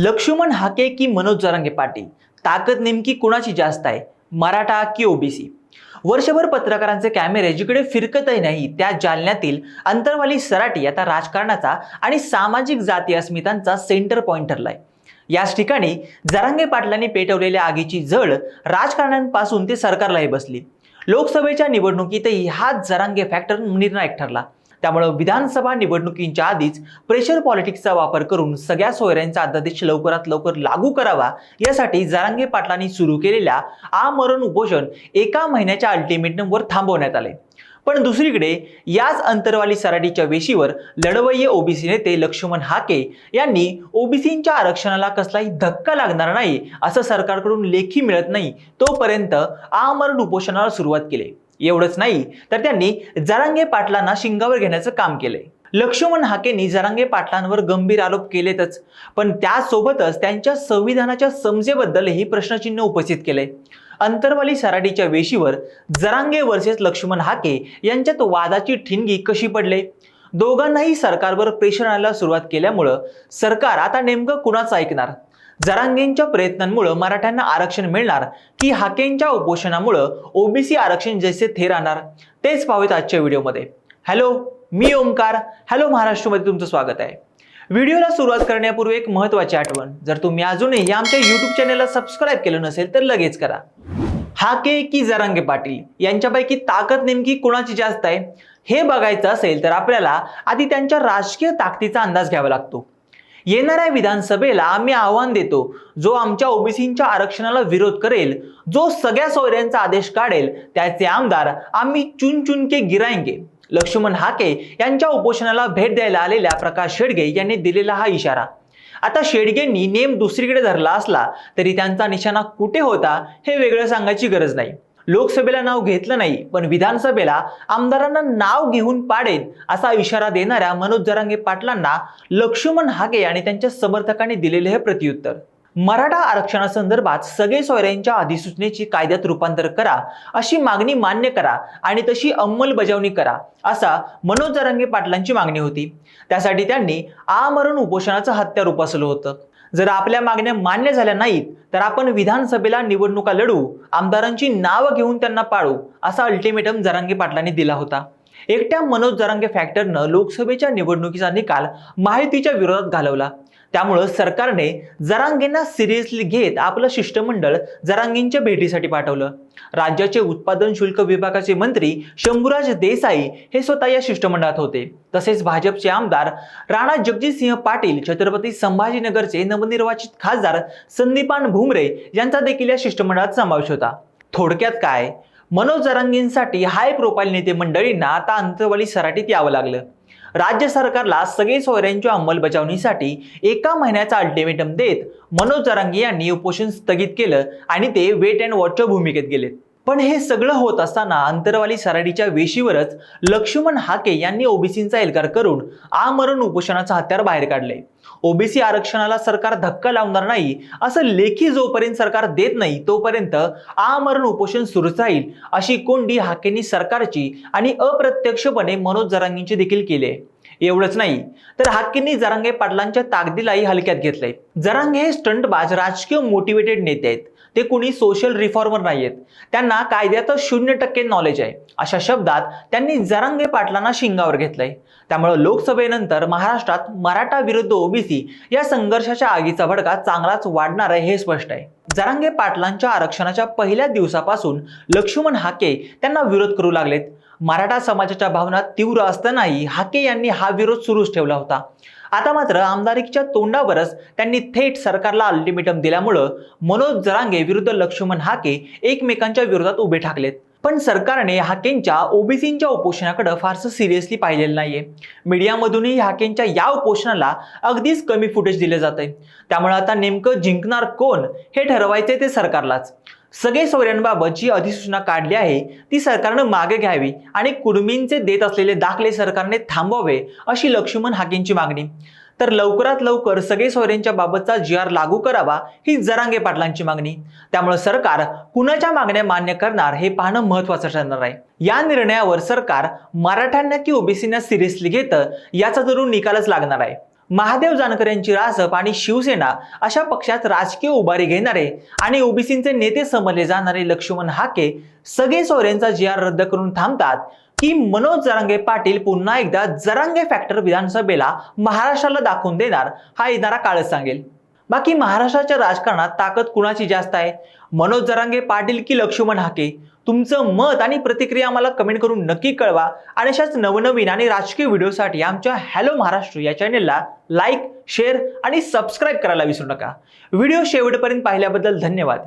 लक्ष्मण हाके की मनोज जरांगे पाटील? ताकद नेमकी कुणाची जास्त आहे? मराठा की ओबीसी? वर्षभर पत्रकारांचे कॅमेरे जिकडे फिरकतही नाही त्या जालन्यातील अंतरवाली सराटी आता राजकारणाचा आणि सामाजिक जाती अस्मितांचा सेंटर पॉईंट ठरलाय. याच ठिकाणी जरांगे पाटलांनी पेटवलेल्या आगीची झळ राजकारण्यांपासून ते सरकारलाही बसली. लोकसभेच्या निवडणुकीतही हाच जरांगे फॅक्टर निर्णायक ठरला. त्यामुळं विधानसभा निवडणुकींच्या आधीच प्रेशर पॉलिटिक्सचा वापर करून सगळ्या सोयऱ्यांचा अध्यादेश लवकरात लवकर लागू करावा यासाठी जारांगे पाटलांनी सुरू केलेल्या आमरण उपोषण एका महिन्याच्या अल्टिमेटमवर थांबवण्यात आले. पण दुसरीकडे याच अंतरवाली सराटीच्या वेशीवर लढवय्ये ओबीसी नेते लक्ष्मण हाके यांनी ओबीसींच्या आरक्षणाला कसलाही धक्का लागणार नाही असं सरकारकडून लेखी मिळत नाही तोपर्यंत आमरण उपोषणाला सुरुवात केली. एवढंच नाही तर त्यांनी जरांगे पाटलांना शिंगावर घेण्याचं काम केलंय. लक्ष्मण हाकेंनी जरांगे पाटलांवर गंभीर आरोप केलेतच. पण त्यासोबतच त्यांच्या संविधानाच्या समजेबद्दलही प्रश्नचिन्ह उपस्थित केलंय. अंतरवाली सराडीच्या वेशीवर जरांगे वर्सेस लक्ष्मण हाके यांच्यात वादाची ठिणगी कशी पडले? दोघांनाही सरकारवर प्रेशर आणायला सुरुवात केल्यामुळं सरकार आता नेमकं कुणाचं ऐकणार? जरांगेंच्या प्रयत्नांमुळं मराठ्यांना आरक्षण मिळणार की हाकेंच्या उपोषणामुळं ओबीसी आरक्षण जैसे थे राहणार? तेच पाहूयात आजच्या व्हिडिओमध्ये. हॅलो मी ओमकार हॅलो महाराष्ट्रमध्ये तुमचं स्वागत आहे. व्हिडिओला सुरुवात करण्यापूर्वी एक महत्त्वाची आठवण. जर तुम्ही अजूनही या आमच्या यूट्यूब चॅनेलला सबस्क्राईब केलं नसेल तर लगेच करा. हाके की जरांगे पाटील? यांच्यापैकी ताकद नेमकी कुणाची जास्त आहे? हे बघायचं असेल तर आपल्याला आधी त्यांच्या राजकीय ताकदीचा अंदाज घ्यावा लागतो. येणाऱ्या विधानसभेला आम्ही आव्हान देतो जो आमच्या ओबीसींच्या आरक्षणाला विरोध करेल जो सगळ्या सोयऱ्यांचा आदेश काढेल त्याचे आमदार आम्ही चुन चुन के लक्ष्मण हाके यांच्या उपोषणाला भेट द्यायला आलेल्या प्रकाश शेडगे यांनी दिलेला हा इशारा. आता शेडगेंनी नेम दुसरीकडे धरला असला तरी त्यांचा निशाणा कुठे होता हे वेगळं सांगायची गरज नाही. लोकसभेला नाव घेतलं नाही पण विधानसभेला आमदारांना नाव घेऊन पाडेल असा इशारा देणाऱ्या मनोज जरांगे पाटलांना लक्ष्मण हागे आणि त्यांच्या समर्थकांनी दिलेले हे प्रत्युत्तर. मराठा आरक्षणासंदर्भात सगळे सोयऱ्यांच्या अधिसूचनेची कायद्यात रूपांतर करा अशी मागणी मान्य करा आणि तशी अंमलबजावणी करा असा मनोज जरांगे पाटलांची मागणी होती. त्यासाठी त्यांनी आमरण उपोषणाचं हत्यार उपासलं होतं. जर आपल्या मागण्या मान्य झाल्या नाहीत तर आपण विधानसभेला निवडणुका लढू आमदारांची नावं घेऊन त्यांना पाळू असा अल्टिमेटम जरांगे पाटलांनी दिला होता. एकट्या मनोज जरांगे फॅक्टरनं लोकसभेच्या निवडणुकीचा निकाल माहितीच्या विरोधात घालवला. त्यामुळं सरकारने जरांगेंना सिरियसली घेत आपलं शिष्टमंडळ जरांगेंच्या भेटीसाठी पाठवलं. राज्याचे उत्पादन शुल्क विभागाचे मंत्री शंभूराज देसाई हे स्वतः या शिष्टमंडळात होते. तसेच भाजपचे आमदार राणा जगजितसिंह पाटील छत्रपती संभाजीनगरचे नवनिर्वाचित खासदार संदीपान भुमरे यांचा देखील या शिष्टमंडळात समावेश होता. थोडक्यात काय? मनोज जरांगेंसाठी हाय प्रोफाईल नेते मंडळींना आता अंतरवाली सराटीत यावं लागलं. राज्य सरकारला सगळे सोयऱ्यांच्या अंमलबजावणीसाठी एका महिन्याचा अल्टिमेटम देत मनोज जरंगी यांनी उपोषण स्थगित केलं आणि ते वेट अँड वॉचच्या भूमिकेत गेले. पण हे सगळं होत असताना अंतरवाली सराडीच्या वेशीवरच लक्ष्मण हाके यांनी ओबीसींचा एल्गार करून आमरण उपोषणाचं हत्यार बाहेर काढले. ओबीसी आरक्षणाला सरकार धक्का लावणार नाही असं लेखी जोपर्यंत सरकार देत नाही तोपर्यंत आमरण उपोषण सुरूच राहील अशी कोंडी हाकेंनी सरकारची आणि अप्रत्यक्षपणे मनोज जरांगींची देखील केली. आहे एवढंच नाही तर हाकींनी जरांगे पाटलांच्या ताकदीलाही हलक्यात घेतलंय. जरांगे हे स्टंटबाज राजकीय मोटिवेटेड नेते आहेत. ते कुणी सोशल रिफॉर्मर नाही आहेत त्यांना कायद्याचं शून्य टक्के नॉलेज आहे. अशा शब्दात त्यांनी जरांगे पाटलांना शिंगावर घेतलंय. त्यामुळे लोकसभेनंतर महाराष्ट्रात मराठा विरुद्ध ओबीसी या संघर्षाच्या आगीचा भडका चांगलाच वाढणार आहे हे स्पष्ट आहे. जरांगे पाटलांच्या आरक्षणाच्या पहिल्या दिवसापासून लक्ष्मण हाके त्यांना विरोध करू लागलेत. मराठा समाजाच्या भावना तीव्र असतानाही हाके यांनी हा विरोध सुरूच ठेवला होता. आता मात्र आमदारीच्या तोंडावरच त्यांनी थेट सरकारला अल्टिमेटम दिल्यामुळं मनोज जरांगे विरुद्ध लक्ष्मण हाके एकमेकांच्या विरोधात उभे ठाकलेत. पण सरकारने हाकेंच्या ओबीसींच्या उपोषणाकडे फारसं सिरियसली पाहिलेलं नाहीये. मीडियामधूनही हाकेंच्या या उपोषणाला अगदीच कमी फुटेज दिले जाते त्यामुळे आता नेमकं जिंकणार कोण हे ठरवायचे ते सरकारलाच. सगळे सोयऱ्यांबाबत जी अधिसूचना काढली आहे ती सरकारनं मागे घ्यावी आणि कुर्मींचे देत असलेले दाखले सरकारने थांबवावे अशी लक्ष्मण हाकेंची मागणी. तर लवकरात लवकर सगळे सोयऱ्यांच्या बाबतचा जी आर लागू करावा ही जरांगे पाटलांची मागणी. त्यामुळे सरकार कुणाच्या मागण्या मान्य करणार हे पाहणं महत्वाचं ठरणार आहे. या निर्णयावर सरकार मराठ्यांना की ओबीसींना सिरियसली घेतं याचा जरूर निकालच लागणार आहे. महादेव जानकर यांची रासप आणि शिवसेना अशा पक्षात राजकीय उभारी घेणारे आणि ओबीसींचे नेते समजले जाणारे लक्ष्मण हाके सगळे सोयऱ्यांचा जी आर रद्द करून थांबतात. की मनोज जरांगे पाटील पुन्हा एकदा जरांगे फॅक्टर विधानसभेला महाराष्ट्राला दाखवून देणार हा येणारा काळच सांगेल. बाकी महाराष्ट्राच्या राजकारणात ताकद कुणाची जास्त आहे? मनोज जरांगे पाटील की लक्ष्मण हाके? तुमचं मत आणि प्रतिक्रिया आम्हाला कमेंट करून नक्की कळवा. आणि अशाच नवनवीन आणि राजकीय व्हिडिओसाठी आमच्या हॅलो महाराष्ट्र या चॅनेलला लाईक शेअर आणि सबस्क्राईब करायला विसरू नका. व्हिडिओ शेवटपर्यंत पाहिल्याबद्दल धन्यवाद.